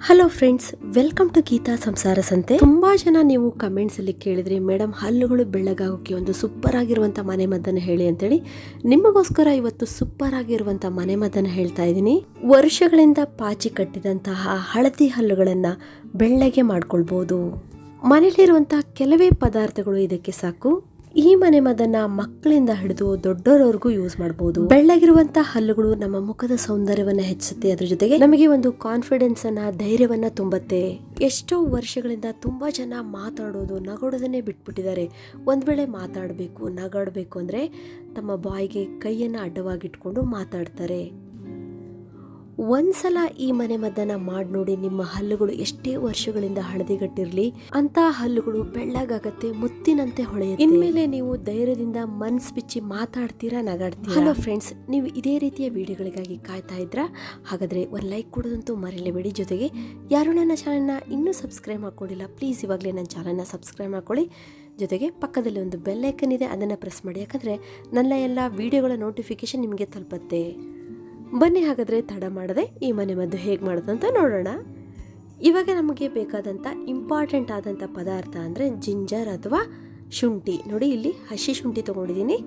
Hello friends welcome to Geeta Samsara Sante ತುಂಬಾ ಜನ ನೀವು ಕಮೆಂಟ್ಸ್ ಅಲ್ಲಿ ಕೇಳಿದ್ರಿ ಮೇಡಮ್ ಹಲ್ಲುಗಳು ಬೆಳ್ಳಗಾಗೋಕೆ ಒಂದು ಸೂಪರ್ ಆಗಿರುವಂತ ಮನೆ ಮದ್ದನ್ನು ಹೇಳಿ ಅಂತೇಳಿ ನಿಮಗೋಸ್ಕರ ಇವತ್ತು ಸೂಪರ್ ಆಗಿರುವಂತ ಮನೆ ಮದ್ದನ್ನು ಹೇಳ್ತಾ ಇದ್ದೀನಿ. ವರ್ಷಗಳಿಂದ ಪಾಚಿ ಕಟ್ಟಿದಂತಹ ಹಳದಿ ಹಲ್ಲುಗಳನ್ನ ಬೆಳ್ಳಗೆ ಮಾಡ್ಕೊಳ್ಬಹುದು ಮನೇಲಿರುವಂತಹ ಕೆಲವೇ ಪದಾರ್ಥಗಳು ಇದಕ್ಕೆ ಸಾಕು. ಈ ಮನೆ ಮದ್ದನ್ನ ಮಕ್ಕಳಿಂದ ಹಿಡಿದು ದೊಡ್ಡವರವರೆಗೂ ಯೂಸ್ ಮಾಡಬಹುದು ಬೆಳ್ಳಗಿರುವಂತಹ ಹಲ್ಲುಗಳು ನಮ್ಮ ಮುಖದ ಸೌಂದರ್ಯವನ್ನ ಹೆಚ್ಚುತ್ತೆ ಅದ್ರ ಜೊತೆಗೆ ನಮಗೆ ಒಂದು ಕಾನ್ಫಿಡೆನ್ಸ್ ಅನ್ನ, ಧೈರ್ಯವನ್ನ ತುಂಬುತ್ತೆ. ಎಷ್ಟೋ ವರ್ಷಗಳಿಂದ ತುಂಬಾ ಜನ ಮಾತಾಡೋದು ನಗೋಡೋದನ್ನೇ ಬಿಟ್ಬಿಟ್ಟಿದ್ದಾರೆ. ಒಂದ್ ವೇಳೆ ಮಾತಾಡಬೇಕು, ನಗಾಡಬೇಕು ಅಂದ್ರೆ ತಮ್ಮ ಬಾಯಿಗೆ ಕೈಯನ್ನ ಅಡ್ಡವಾಗಿಟ್ಕೊಂಡು ಮಾತಾಡ್ತಾರೆ. ಒಂದ್ಸಲ ಈ ಮನೆ ಮದ್ದನ್ನ ಮಾಡಿ ನೋಡಿ ನಿಮ್ಮ ಹಲ್ಲುಗಳು ಎಷ್ಟೇ ವರ್ಷಗಳಿಂದ ಹಳದಿಗಟ್ಟಿರಲಿ ಅಂತ ಹಲ್ಲುಗಳು ಬೆಳ್ಳಗಾಗತ್ತೆ ಮುತ್ತಿನಂತೆ ಹೊಳೆಯುತ್ತೆ. ಇನ್ಮೇಲೆ ನೀವು ಧೈರ್ಯದಿಂದ ಮನ್ಸ್ ಬಿಚ್ಚಿ ಮಾತಾಡ್ತೀರಾ ನಗಾಡ್ತೀರಾ? ಹಲೋ ಫ್ರೆಂಡ್ಸ್ ನೀವು ಇದೇ ರೀತಿಯ ವಿಡಿಯೋಗಳಿಗಾಗಿ ಕಾಯ್ತಾ ಇದ್ರಾ? ಹಾಗಾದ್ರೆ ಒಂದು ಲೈಕ್ ಕೊಡೋದಂತೂ ಮರೆಯಲೇಬೇಡಿ ಜೊತೆಗೆ ಯಾರು ನನ್ನ ಚಾನಲ್ನ ಇನ್ನೂ ಸಬ್ಸ್ಕ್ರೈಬ್ ಮಾಡ್ಕೊಂಡಿಲ್ಲ ಪ್ಲೀಸ್ ಇವಾಗಲೇ ನನ್ನ ಚಾನಲ್ನ ಸಬ್ಸ್ಕ್ರೈಬ್ ಮಾಡ್ಕೊಳ್ಳಿ. ಜೊತೆಗೆ ಪಕ್ಕದಲ್ಲಿ ಒಂದು ಬೆಲ್ಲೈಕನ್ ಇದೆ ಅದನ್ನು ಪ್ರೆಸ್ ಮಾಡಿ. ಯಾಕಂದರೆ ನನ್ನ ಎಲ್ಲ ವಿಡಿಯೋಗಳ ನೋಟಿಫಿಕೇಶನ್ ನಿಮಗೆ ತಲುಪತ್ತೆ. ಬನ್ನಿ ಹಾಗಾದರೆ ತಡ ಮಾಡದೆ ಈ ಮನೆ ಮದ್ದು ಹೇಗೆ ಮಾಡೋದಂತ ನೋಡೋಣ. ಇವಾಗ ನಮಗೆ ಬೇಕಾದಂಥ ಇಂಪಾರ್ಟೆಂಟ್ ಆದಂಥ ಪದಾರ್ಥ ಅಂದರೆ ಜಿಂಜರ್ ಅಥವಾ ಶುಂಠಿ. ನೋಡಿ ಇಲ್ಲಿ ಹಸಿ ಶುಂಠಿ ತೊಗೊಂಡಿದ್ದೀನಿ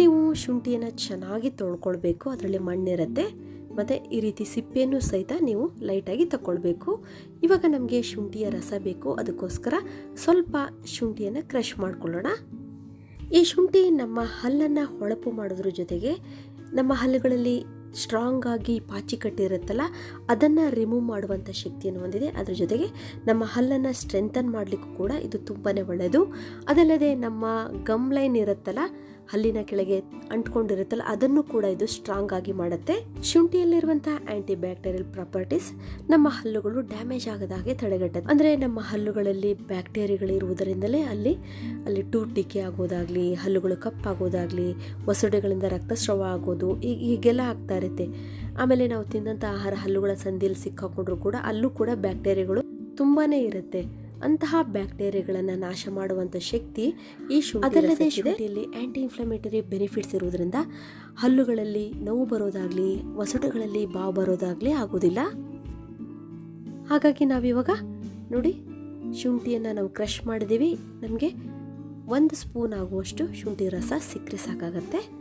ನೀವು ಶುಂಠಿಯನ್ನು ಚೆನ್ನಾಗಿ ತೊಳ್ಕೊಳ್ಬೇಕು, ಅದರಲ್ಲಿ ಮಣ್ಣಿರುತ್ತೆ. ಮತ್ತು ಈ ರೀತಿ ಸಿಪ್ಪೆಯನ್ನು ಸಹಿತ ನೀವು ಲೈಟಾಗಿ ತಗೊಳ್ಬೇಕು ಇವಾಗ ನಮಗೆ ಶುಂಠಿಯ ರಸ ಬೇಕು, ಅದಕ್ಕೋಸ್ಕರ ಸ್ವಲ್ಪ ಶುಂಠಿಯನ್ನು ಕ್ರಷ್ ಮಾಡ್ಕೊಳ್ಳೋಣ. ಈ ಶುಂಠಿ ನಮ್ಮ ಹಲ್ಲನ್ನು ಹೊಳಪು ಮಾಡೋದ್ರ ಜೊತೆಗೆ ನಮ್ಮ ಹಲ್ಲುಗಳಲ್ಲಿ ಸ್ಟ್ರಾಂಗ್ ಆಗಿ ಪಾಚಿ ಕಟ್ಟಿರುತ್ತಲ್ಲ ಅದನ್ನು ರಿಮೂವ್ ಮಾಡುವಂಥ ಶಕ್ತಿಯನ್ನು ಹೊಂದಿದೆ. ಅದರ ಜೊತೆಗೆ ನಮ್ಮ ಹಲ್ಲನ್ನು ಸ್ಟ್ರೆಂಥನ್ ಮಾಡಲಿಕ್ಕೂ ಕೂಡ ಇದು ತುಂಬಾ ಒಳ್ಳೆಯದು ಅದಲ್ಲದೆ ನಮ್ಮ ಗಮ್ ಲೈನ್ ಇರುತ್ತಲ್ಲ ಹಲ್ಲಿನ ಕೆಳಗೆ ಅಂಟ್ಕೊಂಡಿರುತ್ತಲ್ಲ, ಅದನ್ನು ಕೂಡ ಇದು ಸ್ಟ್ರಾಂಗ್ ಆಗಿ ಮಾಡುತ್ತೆ. ಶುಂಠಿಯಲ್ಲಿರುವಂತಹ ಆಂಟಿ ಬ್ಯಾಕ್ಟೀರಿಯಲ್ ಪ್ರಾಪರ್ಟೀಸ್ ನಮ್ಮ ಹಲ್ಲುಗಳು ಡ್ಯಾಮೇಜ್ ಆಗದ ಹಾಗೆ ತಡೆಗಟ್ಟುತ್ತೆ. ಅಂದರೆ ನಮ್ಮ ಹಲ್ಲುಗಳಲ್ಲಿ ಬ್ಯಾಕ್ಟೀರಿಯಾಗಳು ಇರುವುದರಿಂದಲೇ ಅಲ್ಲಿ ಅಲ್ಲಿ ಟೂಟಿಕೆ ಆಗೋದಾಗ್ಲಿ, ಹಲ್ಲುಗಳು ಕಪ್ಪಾಗೋದಾಗ್ಲಿ ಒಸಡೆಗಳಿಂದ ರಕ್ತಸ್ರಾವ ಆಗೋದು ಹೀಗೆಲ್ಲ ಆಗ್ತಾ ಇರುತ್ತೆ. ಆಮೇಲೆ ನಾವು ತಿಂದಂಥ ಆಹಾರ ಹಲ್ಲುಗಳ ಸಂದಿಯಲ್ಲಿ ಸಿಕ್ಕಾಕೊಂಡ್ರು ಕೂಡ ಅಲ್ಲೂ ಕೂಡ ಬ್ಯಾಕ್ಟೀರಿಯಾಗಳು ತುಂಬಾನೇ ಇರುತ್ತೆ. ಅಂತಹ ಬ್ಯಾಕ್ಟೀರಿಯಾಗಳನ್ನು ನಾಶ ಮಾಡುವಂಥ ಶಕ್ತಿ ಈ ಶುಂಠಿ ಅದಲ್ಲದೆ ಶುಂಠಿಯಲ್ಲಿ ಆ್ಯಂಟಿ ಇನ್ಫ್ಲಮೇಟರಿ ಬೆನಿಫಿಟ್ಸ್ ಇರುವುದರಿಂದ ಹಲ್ಲುಗಳಲ್ಲಿ ನೋವು ಬರೋದಾಗಲಿ ಒಸಡುಗಳಲ್ಲಿ ಬಾವು ಬರೋದಾಗಲಿ ಆಗೋದಿಲ್ಲ ಹಾಗಾಗಿ ನಾವಿವಾಗ ನೋಡಿ ಶುಂಠಿಯನ್ನು ನಾವು ಕ್ರಷ್ ಮಾಡಿದ್ದೀವಿ. ನಮಗೆ ಒಂದು ಸ್ಪೂನ್ ಆಗುವಷ್ಟು ಶುಂಠಿ ರಸ ಸಿಕ್ಕರೆ ಸಾಕಾಗತ್ತೆ.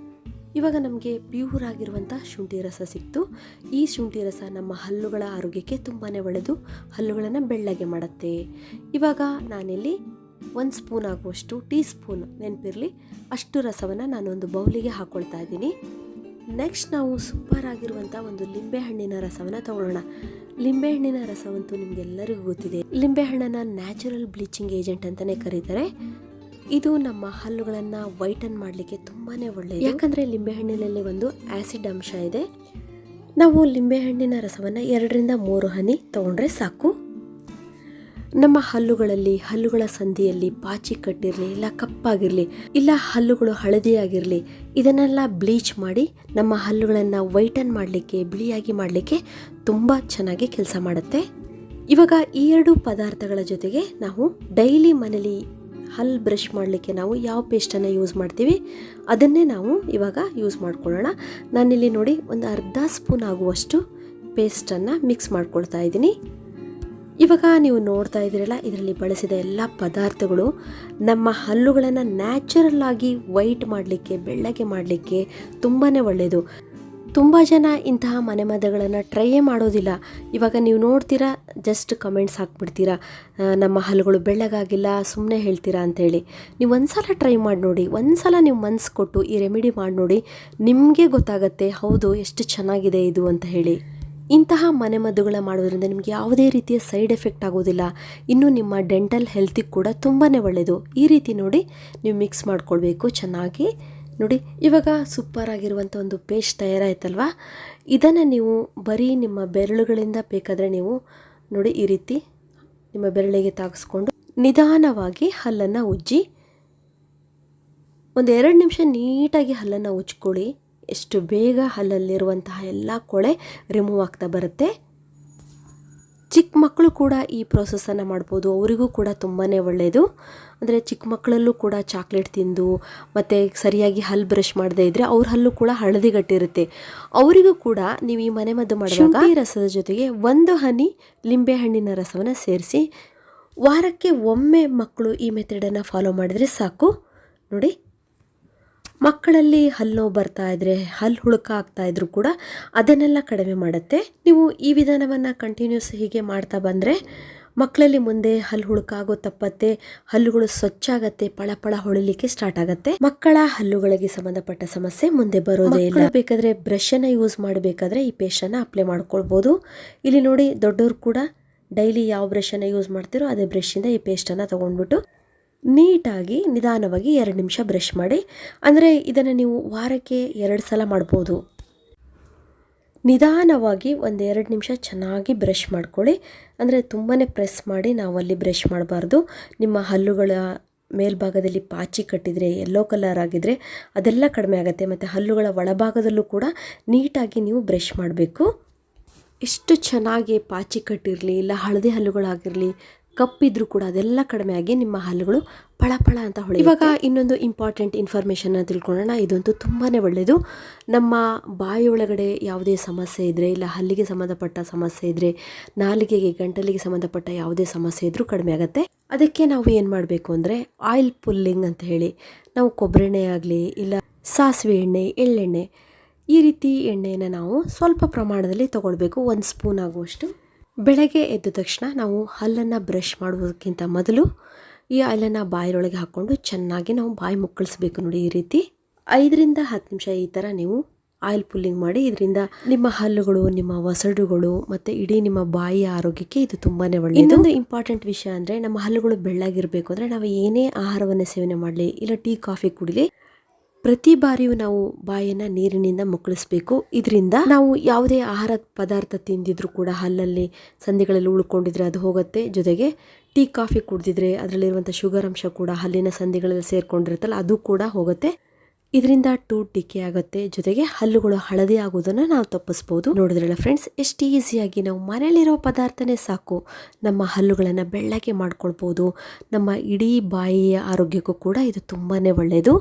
ಇವಾಗ ನಮಗೆ ಪ್ಯೂರ್ ಆಗಿರುವಂಥ ಶುಂಠಿ ರಸ ಸಿಕ್ತು. ಈ ಶುಂಠಿ ರಸ ನಮ್ಮ ಹಲ್ಲುಗಳ ಆರೋಗ್ಯಕ್ಕೆ ತುಂಬಾ ಒಳ್ಳೆಯದು. ಹಲ್ಲುಗಳನ್ನು ಬೆಳ್ಳಗೆ ಮಾಡುತ್ತೆ. ಇವಾಗ ನಾನಿಲ್ಲಿ ಒಂದು ಸ್ಪೂನ್ ಆಗುವಷ್ಟು ಟೀ ಸ್ಪೂನ್ ನೆನಪಿರಲಿ, ಅಷ್ಟು ರಸವನ್ನು ನಾನೊಂದು ಬೌಲಿಗೆ ಹಾಕ್ಕೊಳ್ತಾ ಇದ್ದೀನಿ. ನೆಕ್ಸ್ಟ್ ನಾವು ಸೂಪರ್ ಆಗಿರುವಂಥ ಒಂದು ಲಿಂಬೆಹಣ್ಣಿನ ರಸವನ್ನು ತಗೊಳ್ಳೋಣ. ಲಿಂಬೆಹಣ್ಣಿನ ರಸವಂತೂ ನಿಮಗೆಲ್ಲರಿಗೂ ಗೊತ್ತಿದೆ. ಲಿಂಬೆಹಣ್ಣನ್ನು ನ್ಯಾಚುರಲ್ ಬ್ಲೀಚಿಂಗ್ ಏಜೆಂಟ್ ಅಂತಲೇ ಕರೀತಾರೆ. ಇದು ನಮ್ಮ ಹಲ್ಲುಗಳನ್ನು ವೈಟನ್ ಮಾಡಲಿಕ್ಕೆ ತುಂಬಾ ಒಳ್ಳೆಯದು ಯಾಕಂದರೆ ಲಿಂಬೆಹಣ್ಣಿನಲ್ಲಿ ಒಂದು ಆ್ಯಸಿಡ್ ಅಂಶ ಇದೆ. ನಾವು ಲಿಂಬೆಹಣ್ಣಿನ ರಸವನ್ನು ಎರಡರಿಂದ ಮೂರು ಹನಿ ತಗೊಂಡ್ರೆ ಸಾಕು. ನಮ್ಮ ಹಲ್ಲುಗಳಲ್ಲಿ, ಹಲ್ಲುಗಳ ಸಂಧಿಯಲ್ಲಿ ಪಾಚಿ ಕಟ್ಟಿರಲಿ, ಇಲ್ಲ ಕಪ್ಪಾಗಿರಲಿ, ಇಲ್ಲ ಹಲ್ಲುಗಳು ಹಳದಿಯಾಗಿರಲಿ, ಇದನ್ನೆಲ್ಲ ಬ್ಲೀಚ್ ಮಾಡಿ ನಮ್ಮ ಹಲ್ಲುಗಳನ್ನು ವೈಟನ್ ಮಾಡಲಿಕ್ಕೆ, ಬಿಳಿಯಾಗಿ ಮಾಡಲಿಕ್ಕೆ ತುಂಬ ಚೆನ್ನಾಗಿ ಕೆಲಸ ಮಾಡುತ್ತೆ. ಇವಾಗ ಈ ಎರಡು ಪದಾರ್ಥಗಳ ಜೊತೆಗೆ ನಾವು ಡೈಲಿ ಮನೇಲಿ ಹಲ್ಲು ಬ್ರಷ್ ಮಾಡಲಿಕ್ಕೆ ನಾವು ಯಾವ ಪೇಸ್ಟನ್ನು ಯೂಸ್ ಮಾಡ್ತೀವಿ, ಅದನ್ನೇ ನಾವು ಇವಾಗ ಯೂಸ್ ಮಾಡ್ಕೊಳ್ಳೋಣ. ನಾನಿಲ್ಲಿ ನೋಡಿ ಒಂದು ಅರ್ಧ ಸ್ಪೂನ್ ಆಗುವಷ್ಟು ಪೇಸ್ಟನ್ನು ಮಿಕ್ಸ್ ಮಾಡ್ಕೊಳ್ತಾ ಇದ್ದೀನಿ. ಇವಾಗ ನೀವು ನೋಡ್ತಾ ಇದ್ದೀರಲ್ಲ, ಇದರಲ್ಲಿ ಬಳಸಿದ ಎಲ್ಲ ಪದಾರ್ಥಗಳು ನಮ್ಮ ಹಲ್ಲುಗಳನ್ನು ನ್ಯಾಚುರಲ್ ಆಗಿ ವೈಟ್ ಮಾಡಲಿಕ್ಕೆ, ಬೆಳ್ಳಗೆ ಮಾಡಲಿಕ್ಕೆ ತುಂಬಾ ಒಳ್ಳೆಯದು. ತುಂಬ ಜನ ಇಂತಹ ಮನೆಮದ್ದುಗಳನ್ನು ಟ್ರೈಯೇ ಮಾಡೋದಿಲ್ಲ. ಇವಾಗ ನೀವು ನೋಡ್ತೀರಾ ಜಸ್ಟ್ ಕಮೆಂಟ್ಸ್ ಹಾಕ್ಬಿಡ್ತೀರಾ ನಮ್ಮ ಹಲ್ಲುಗಳು ಬೆಳ್ಳಗಾಗಿಲ್ಲ ಸುಮ್ಮನೆ ಹೇಳ್ತೀರಾ ಅಂಥೇಳಿ ನೀವು ಒಂದ್ಸಲ ಟ್ರೈ ಮಾಡಿ ನೋಡಿ, ಒಂದ್ಸಲ ನೀವು ಮನ್ಸು ಕೊಟ್ಟು ಈ ರೆಮಿಡಿ ಮಾಡಿ ನೋಡಿ, ನಿಮಗೆ ಗೊತ್ತಾಗತ್ತೆ, ಹೌದು, ಎಷ್ಟು ಚೆನ್ನಾಗಿದೆ ಇದು ಅಂತ ಹೇಳಿ. ಇಂತಹ ಮನೆಮದ್ದುಗಳ ಮಾಡೋದ್ರಿಂದ ನಿಮಗೆ ಯಾವುದೇ ರೀತಿಯ ಸೈಡ್ ಎಫೆಕ್ಟ್ ಆಗೋದಿಲ್ಲ. ಇನ್ನು ನಿಮ್ಮ ಡೆಂಟಲ್ ಹೆಲ್ತಿಗೆ ಕೂಡ ತುಂಬಾ ಒಳ್ಳೆಯದು ಈ ರೀತಿ ನೋಡಿ, ನೀವು ಮಿಕ್ಸ್ ಮಾಡ್ಕೊಳ್ಬೇಕು, ಚೆನ್ನಾಗಿ ನೋಡಿ, ಇವಾಗ ಸೂಪರ್ ಆಗಿರುವಂಥ ಒಂದು ಪೇಸ್ಟ್ ತಯಾರಾಯ್ತಲ್ವಾ? ಇದನ್ನು ನೀವು ಬರೀ ನಿಮ್ಮ ಬೆರಳುಗಳಿಂದ ಬೇಕಾದರೆ ನೀವು ನೋಡಿ ಈ ರೀತಿ ನಿಮ್ಮ ಬೆರಳಿಗೆ ತಾಗಿಸ್ಕೊಂಡು ನಿಧಾನವಾಗಿ ಹಲ್ಲನ್ನು ಉಜ್ಜಿ ಒಂದು ಎರಡು ನಿಮಿಷ ನೀಟಾಗಿ ಹಲ್ಲನ್ನು ಉಜ್ಕೊಳ್ಳಿ ಎಷ್ಟು ಬೇಗ ಹಲ್ಲಲ್ಲಿರುವಂತಹ ಎಲ್ಲ ಕೊಳೆ ರಿಮೂವ್ ಆಗ್ತಾ ಬರುತ್ತೆ. ಚಿಕ್ಕ ಮಕ್ಕಳು ಕೂಡ ಈ ಪ್ರೋಸೆಸನ್ನು ಮಾಡ್ಬೋದು. ಅವರಿಗೂ ಕೂಡ ತುಂಬಾ ಒಳ್ಳೆಯದು ಅಂದರೆ ಚಿಕ್ಕ ಮಕ್ಕಳಲ್ಲೂ ಕೂಡ ಚಾಕ್ಲೇಟ್ ತಿಂದು ಮತ್ತು ಸರಿಯಾಗಿ ಹಲ್ಲು ಬ್ರಷ್ ಮಾಡದೇ ಇದ್ದರೆ ಅವ್ರ ಹಲ್ಲು ಕೂಡ ಹಳದಿಗಟ್ಟಿರುತ್ತೆ. ಅವರಿಗೂ ಕೂಡ ನೀವು ಈ ಮನೆಮದ್ದು ಮಾಡುವಾಗ ಈ ರಸದ ಜೊತೆಗೆ ಒಂದು ಹನಿ ಲಿಂಬೆಹಣ್ಣಿನ ರಸವನ್ನು ಸೇರಿಸಿ ವಾರಕ್ಕೆ ಒಮ್ಮೆ ಮಕ್ಕಳು ಈ ಮೆಥಡನ್ನು ಫಾಲೋ ಮಾಡಿದರೆ ಸಾಕು. ನೋಡಿ. ಮಕ್ಕಳಲ್ಲಿ ಹಲ್ಲು ಬರ್ತಾ ಇದ್ರೆ ಹಲ್ಲು ಹುಳುಕ ಆಗ್ತಾ ಇದ್ರು ಕೂಡ ಅದನ್ನೆಲ್ಲ ಕಡಿಮೆ ಮಾಡುತ್ತೆ. ನೀವು ಈ ವಿಧಾನವನ್ನು ಕಂಟಿನ್ಯೂಸ್ ಹೀಗೆ ಮಾಡ್ತಾ ಬಂದರೆ ಮಕ್ಕಳಲ್ಲಿ ಮುಂದೆ ಹಲ್ಲು ಹುಳುಕಾಗೋ ತಪ್ಪತ್ತೆ, ಹಲ್ಲುಗಳು ಸ್ವಚ್ಛ ಆಗತ್ತೆ ಪಳ ಪಳ ಹೊಳಿಲಿಕ್ಕೆ ಸ್ಟಾರ್ಟ್ ಆಗತ್ತೆ. ಮಕ್ಕಳ ಹಲ್ಲುಗಳಿಗೆ ಸಂಬಂಧಪಟ್ಟ ಸಮಸ್ಯೆ ಮುಂದೆ ಬರೋದೇ ಇಲ್ಲ. ಬೇಕಾದ್ರೆ ಬ್ರಷ್ ಅನ್ನ ಯೂಸ್ ಮಾಡಬೇಕಾದ್ರೆ ಈ ಪೇಸ್ಟ್ ಅನ್ನ ಅಪ್ಲೈ ಮಾಡ್ಕೊಳ್ಬೋದು. ಇಲ್ಲಿ ನೋಡಿ ದೊಡ್ಡವರು ಕೂಡ ಡೈಲಿ ಯಾವ ಬ್ರಷ್ ಅನ್ನ ಯೂಸ್ ಮಾಡ್ತಿರೋ ಅದೇ ಬ್ರಷ್ ಇಂದ ಈ ಪೇಸ್ಟ್ ಅನ್ನ ತಗೊಂಡ್ಬಿಟ್ಟು ನೀಟಾಗಿ, ನಿಧಾನವಾಗಿ ಎರಡು ನಿಮಿಷ ಬ್ರಷ್ ಮಾಡಿ. ಅಂದರೆ ಇದನ್ನು ನೀವು ವಾರಕ್ಕೆ ಎರಡು ಸಲ ಮಾಡ್ಬೋದು. ನಿಧಾನವಾಗಿ ಒಂದು ಎರಡು ನಿಮಿಷ ಚೆನ್ನಾಗಿ ಬ್ರಷ್ ಮಾಡ್ಕೊಳ್ಳಿ. ಅಂದರೆ ತುಂಬಾ ಪ್ರೆಸ್ ಮಾಡಿ ನಾವು ಅಲ್ಲಿ ಬ್ರಷ್ ಮಾಡಬಾರ್ದು. ನಿಮ್ಮ ಹಲ್ಲುಗಳ ಮೇಲ್ಭಾಗದಲ್ಲಿ ಪಾಚಿ ಕಟ್ಟಿದರೆ ಯೆಲ್ಲೋ ಕಲರ್ ಆಗಿದ್ರೆ ಅದೆಲ್ಲ ಕಡಿಮೆ ಆಗುತ್ತೆ. ಮತ್ತು ಹಲ್ಲುಗಳ ಒಳಭಾಗದಲ್ಲೂ ಕೂಡ ನೀಟಾಗಿ ನೀವು ಬ್ರಷ್ ಮಾಡಬೇಕು. ಎಷ್ಟು ಚೆನ್ನಾಗಿ ಪಾಚಿ ಕಟ್ಟಿರಲಿ, ಇಲ್ಲ ಹಳದಿ ಹಲ್ಲುಗಳಾಗಿರಲಿ ಕಪ್ಪಿದ್ರೂ ಕೂಡ ಅದೆಲ್ಲ ಕಡಿಮೆ ಆಗಿ ನಿಮ್ಮ ಹಲ್ಲುಗಳು ಫಳಫಳ ಅಂತ ಹೊಳೆ ಇವಾಗ ಇನ್ನೊಂದು ಇಂಪಾರ್ಟೆಂಟ್ ಇನ್ಫಾರ್ಮೇಷನ್ನ ತಿಳ್ಕೊಳ್ಳೋಣ. ಇದಂತೂ ತುಂಬಾ ಒಳ್ಳೆಯದು ನಮ್ಮ ಬಾಯಿಯೊಳಗಡೆ ಯಾವುದೇ ಸಮಸ್ಯೆ ಇದ್ದರೆ ಇಲ್ಲ ಹಲ್ಲಿಗೆ ಸಂಬಂಧಪಟ್ಟ ಸಮಸ್ಯೆ ಇದ್ದರೆ ನಾಲಿಗೆಗೆ ಗಂಟಲಿಗೆ ಸಂಬಂಧಪಟ್ಟ ಯಾವುದೇ ಸಮಸ್ಯೆ ಇದ್ದರೂ ಕಡಿಮೆ ಆಗುತ್ತೆ. ಅದಕ್ಕೆ ನಾವು ಏನು ಮಾಡಬೇಕು ಅಂದರೆ ಆಯಿಲ್ ಪುಲ್ಲಿಂಗ್ ಅಂತ ಹೇಳಿ ನಾವು ಕೊಬ್ಬರೆಣ್ಣೆ ಆಗಲಿ ಇಲ್ಲ ಸಾಸಿವೆ ಎಣ್ಣೆ ಎಳ್ಳೆಣ್ಣೆ ಈ ರೀತಿ ಎಣ್ಣೆಯನ್ನು ನಾವು ಸ್ವಲ್ಪ ಪ್ರಮಾಣದಲ್ಲಿ ತಗೊಳ್ಬೇಕು. ಒಂದು ಸ್ಪೂನ್ ಆಗುವಷ್ಟು. ಬೆಳಗ್ಗೆ ಎದ್ದ ತಕ್ಷಣ ನಾವು ಹಲ್ಲನ್ನು ಬ್ರಷ್ ಮಾಡುವುದಕ್ಕಿಂತ ಮೊದಲು ಈ ಆಯಿಲನ್ನು ಬಾಯಿಯೊಳಗೆ ಹಾಕ್ಕೊಂಡು ಚೆನ್ನಾಗಿ ನಾವು ಬಾಯಿ ಮುಕ್ಕಳಿಸ್ಬೇಕು ನೋಡಿ ಈ ರೀತಿ. ಐದರಿಂದ ಹತ್ತು ನಿಮಿಷ ಈ ಥರ ನೀವು ಆಯಿಲ್ ಪುಲ್ಲಿಂಗ್ ಮಾಡಿ ಇದರಿಂದ ನಿಮ್ಮ ಹಲ್ಲುಗಳು ನಿಮ್ಮ ಒಸಡುಗಳು ಮತ್ತು ಇಡೀ ನಿಮ್ಮ ಬಾಯಿಯ ಆರೋಗ್ಯಕ್ಕೆ ಇದು ತುಂಬಾ ಒಳ್ಳೆಯದು ಇನ್ನೊಂದು ಇಂಪಾರ್ಟೆಂಟ್ ವಿಷಯ ಅಂದರೆ ನಮ್ಮ ಹಲ್ಲುಗಳು ಬೆಳ್ಳಾಗಿರಬೇಕು ಅಂದರೆ ನಾವು ಏನೇ ಆಹಾರವನ್ನು ಸೇವನೆ ಮಾಡಲಿ ಇಲ್ಲ ಟೀ ಕಾಫಿ ಕುಡಿಲಿ ಪ್ರತಿ ಬಾರಿಯೂ ನಾವು ಬಾಯನ್ನು ನೀರಿನಿಂದ ಮುಕ್ಕಳಿಸ್ಬೇಕು. ಇದರಿಂದ ನಾವು ಯಾವುದೇ ಆಹಾರ ಪದಾರ್ಥ ತಿಂದಿದ್ರು ಕೂಡ ಹಲ್ಲಲ್ಲಿ ಸಂಧಿಗಳಲ್ಲಿ ಉಳ್ಕೊಂಡಿದ್ರೆ ಅದು ಹೋಗುತ್ತೆ. ಜೊತೆಗೆ ಟೀ, ಕಾಫಿ ಕುಡಿದಿದ್ರೆ ಅದರಲ್ಲಿರುವಂಥ ಶುಗರ್ ಅಂಶ ಕೂಡ ಹಲ್ಲಿನ ಸಂಧಿಗಳಲ್ಲಿ ಸೇರ್ಕೊಂಡಿರುತ್ತಲ್ಲ, ಅದು ಕೂಡ ಹೋಗುತ್ತೆ. ಇದರಿಂದ ಟೂ ಡಿಕೆ ಆಗುತ್ತೆ. ಜೊತೆಗೆ ಹಲ್ಲುಗಳು ಹಳದಿ ಆಗೋದನ್ನು ನಾವು ತಪ್ಪಿಸ್ಬೋದು. ನೋಡಿದ್ರಲ್ಲ ಫ್ರೆಂಡ್ಸ್ ಎಷ್ಟು ಈಸಿಯಾಗಿ ನಾವು ಮನೆಯಲ್ಲಿರೋ ಪದಾರ್ಥನೇ ಸಾಕು. ನಮ್ಮ ಹಲ್ಲುಗಳನ್ನು ಬೆಳ್ಳಗೆ ಮಾಡ್ಕೊಳ್ಬೋದು. ನಮ್ಮ ಇಡೀ ಬಾಯಿಯ ಆರೋಗ್ಯಕ್ಕೂ ಕೂಡ ಇದು ತುಂಬಾ ಒಳ್ಳೆಯದು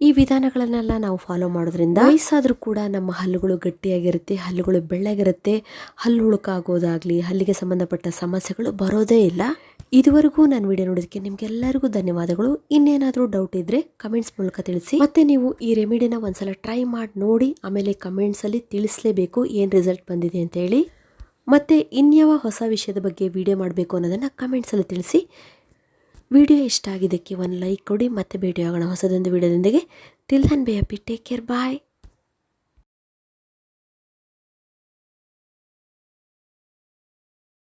ಈ ವಿಧಾನಗಳನ್ನೆಲ್ಲ ನಾವು ಫಾಲೋ ಮಾಡೋದ್ರಿಂದ ವಯಸ್ಸಾದರೂ ಕೂಡ ನಮ್ಮ ಹಲ್ಲುಗಳು ಗಟ್ಟಿಯಾಗಿರುತ್ತೆ, ಹಲ್ಲುಗಳು ಬೆಳ್ಳಗಿರುತ್ತೆ. ಹಲ್ಲು ಹುಳುಕಾಗೋದಾಗಲಿ, ಹಲ್ಲಿಗೆ ಸಂಬಂಧಪಟ್ಟ ಸಮಸ್ಯೆಗಳು ಬರೋದೇ ಇಲ್ಲ. ಇದುವರೆಗೂ ನಾನು ವಿಡಿಯೋ ನೋಡೋದಕ್ಕೆ ನಿಮ್ಗೆಲ್ಲರಿಗೂ ಧನ್ಯವಾದಗಳು. ಇನ್ನೇನಾದರೂ ಡೌಟ್ ಇದ್ದರೆ ಕಮೆಂಟ್ಸ್ ಮೂಲಕ ತಿಳಿಸಿ. ಮತ್ತೆ ನೀವು ಈ ರೆಮಿಡಿನ ಒಂದ್ಸಲ ಟ್ರೈ ಮಾಡಿ ನೋಡಿ, ಆಮೇಲೆ ಕಮೆಂಟ್ಸಲ್ಲಿ ತಿಳಿಸಲೇಬೇಕು ಏನು ರಿಸಲ್ಟ್ ಬಂದಿದೆ ಅಂತ ಹೇಳಿ. ಮತ್ತು ಇನ್ಯಾವ ಹೊಸ ವಿಷಯದ ಬಗ್ಗೆ ವಿಡಿಯೋ ಮಾಡಬೇಕು ಅನ್ನೋದನ್ನು ಕಮೆಂಟ್ಸಲ್ಲಿ ತಿಳಿಸಿ. ವಿಡಿಯೋ ಇಷ್ಟ ಆಗಿದ್ದಕ್ಕೆ ಒಂದು ಲೈಕ್ ಕೊಡಿ, ಮತ್ತೆ ಭೇಟಿಯಾಗೋಣ ಹೊಸದೊಂದು ವಿಡಿಯೋದೊಂದಿಗೆ till then bye take care bye